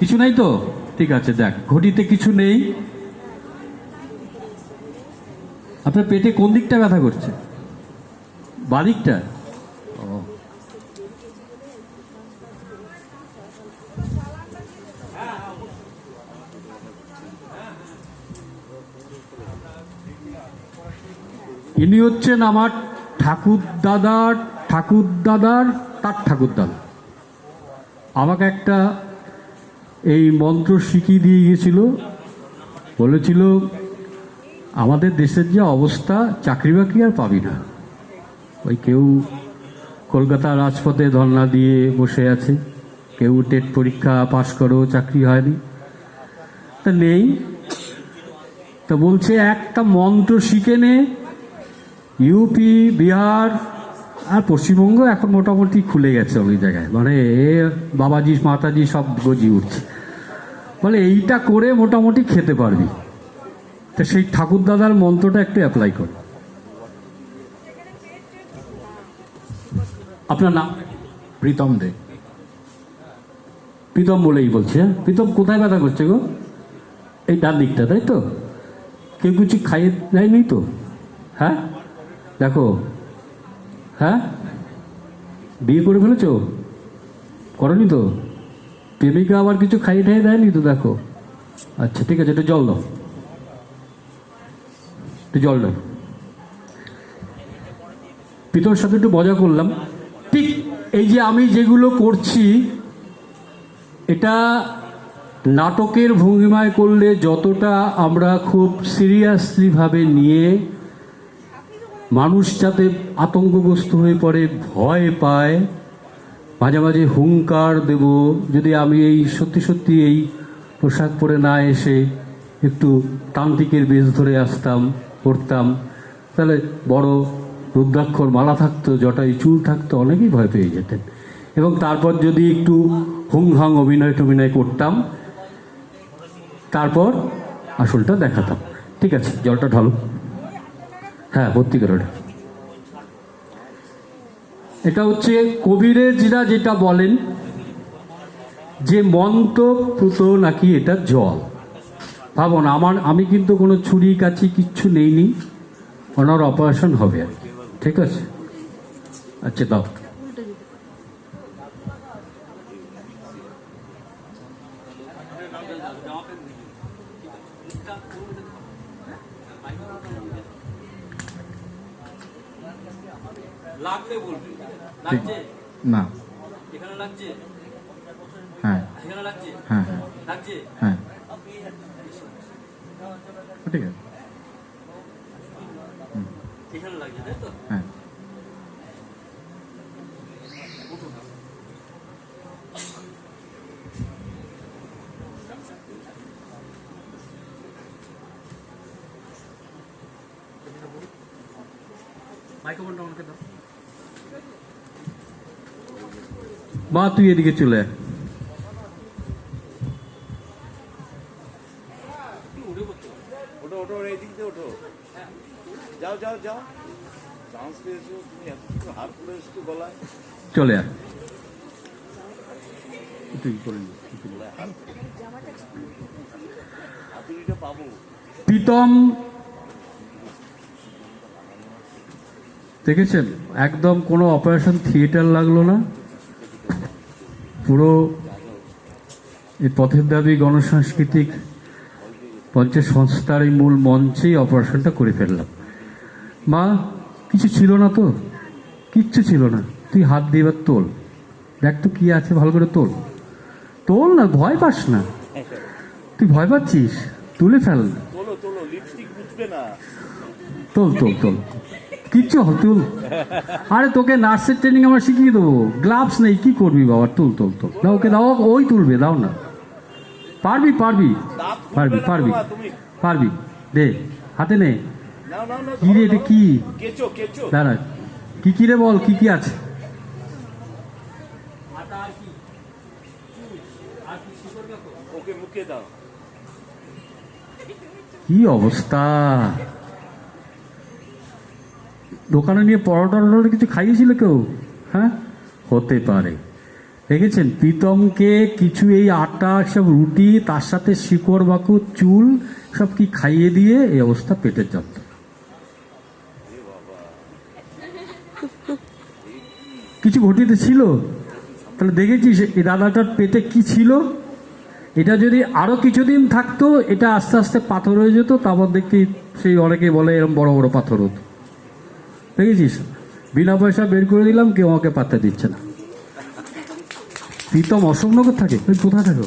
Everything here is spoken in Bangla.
কিছু নাই তো? ঠিক আছে, দেখ, ঘটিতে কিছু নেই। আপনার পেটে কোন দিকটা ব্যথা করছে? বাদিকটা ইনি হচ্ছেন আমার ঠাকুর দাদার ঠাকুর দাদার তার ঠাকুর দাদা আমাকে একটা এই মন্ত্র শিখিয়ে দিয়ে গিয়েছিল বলেছিল, আমাদের দেশের যে অবস্থা, চাকরি বাকরি আর পাবি না। ওই কেউ কলকাতা রাজপথে ধর্না দিয়ে বসে আছে। কেউ টেট পরীক্ষা পাশ করেও চাকরি হয়নি। তা নেই। তা বলছে, একটা মন্ত্র শিখে নে। ইউপি, বিহার আর পশ্চিমবঙ্গ এখন মোটামুটি খুলে গেছে ওই জায়গায়। মানে এ বাবাজি মাতাজি সব গজি উঠছে। বলে এইটা করে মোটামুটি খেতে পারবি। তা সেই ঠাকুর দাদার মন্ত্রটা একটু অ্যাপ্লাই কর। আপনার নাম? প্রীতম দে। প্রীতম বলেই বলছে হ্যাঁ? প্রীতম কোথায় ব্যথা করছে গো? এই ডান দিকটা তাই তো? কেউ কিছু খাইয়ে দেয়নি তো? হ্যাঁ? দেখো হ্যাঁ? বিয়ে করে ফেলেছো? করনি তো? প্রেমিকা আবার কিছু খাইয়ে টাইয়ে দেয়নি তো, দেখো। আচ্ছা ঠিক আছে, একটু জল দাও। একটু জল দাও। পিতর সাথে একটু মজা করলাম। ঠিক এই যে আমি যেগুলো করছি, এটা নাটকের ভঙ্গিমায় করলে যতটা আমরা খুব সিরিয়াসলিভাবে নিয়ে মানুষ যাতে আতঙ্কগ্রস্ত হয়ে পড়ে, ভয় পায়, মাঝে মাঝে হুঙ্কার দেব। যদি আমি এই সত্যি সত্যি এই পোশাক পরে না এসে একটু তান্ত্রিকের বেশ ধরে আসতাম, পড়তাম, তাহলে বড় রুদ্রাক্ষর মালা থাকতো, জটায় চুল থাকতো, অনেকেই ভয় পেয়ে যেতেন। এবং তারপর যদি একটু হুংহাং অভিনয় টভিনয় করতাম, তারপর আসলটা দেখাতাম। ঠিক আছে, জলটা ঢালো হ্যাঁ ভর্তি করে ওটা। এটা হচ্ছে কবিরেজরা যেটা বলেন, যে মন্ত্রপ্রুত নাকি এটা জল ভাবুন আমার, আমি কিন্তু কোনো ছুরি কাছি কিচ্ছু নেইনি, ওনার অপারেশন হবে আর। ঠিক আছে আচ্ছা দাও লাগলে বলবি। লাগছে? না। এখানে লাগছে? হ্যাঁ। এখানে লাগছে? হ্যাঁ হ্যাঁ। লাগছে? হ্যাঁ। ঠিক আছে। এখানে লাগছে তাই তো? হ্যাঁ। মাইক্রোফোনটা আমাকে দাও। মা তুই এদিকে চলে আয়। ওঠো ওঠো দেখেছেন? একদম কোনো অপারেশন থিয়েটার লাগল না। পুরো এই পথের দাবি গণসাংস্কৃতিক পঞ্চায়েত সংস্থার এই মূল মঞ্চেই অপারেশনটা করে ফেললাম। মা কিছু ছিল না তো? কিচ্ছু ছিল না। তুই হাত দিয়ে এবার তোল। দেখ তো কি আছে ভালো করে তোল। তোল না ভয় পাস না। তুই ভয় পাচ্ছিস? তুলে ফেল তোল তোল তোল। কিচ্ছু হবে, তুল। আরে তোকে নার্সের ট্রেনিং আমরা শিখিয়ে দেবো। গ্লাভস নেই, কি করবি বাবা? তুল তুল তুল। না, ওকে দাও, ওই তুলবে, দাও না। পারবি পারবি। পারবি পারবি। পারবি। দে, হাতে নে। কি রে, এটা কি? দাঁড়া, কি কি রে বল, কি কি আছে? কি অবস্থা? দোকানে নিয়ে পরোটা কিছু খাইয়েছিল কেউ? হ্যাঁ? হতে পারে। দেখেছেন, প্রীতমকে কিছু এই আটা, সব রুটি, তার সাথে শিকড়, বাকু, চুল, সব কি খাইয়ে দিয়ে এই অবস্থা পেটের যন্ত্র কিছু ঘটিতে ছিল? তাহলে দেখেছিস, এই দাদাটার পেটে কি ছিল? এটা যদি আরও কিছুদিন থাকতো, এটা আস্তে আস্তে পাথর হয়ে যেত, তারপর দেখতে সেই অনেকে বলে এরকম বড় বড় পাথর হতো। দেখেছিস? বিনা পয়সা বের করে দিলাম, কেউ আমাকে পাত্তা দিচ্ছে না। প্রীতম অশোকনগর থাকে। কোথায় থাকো?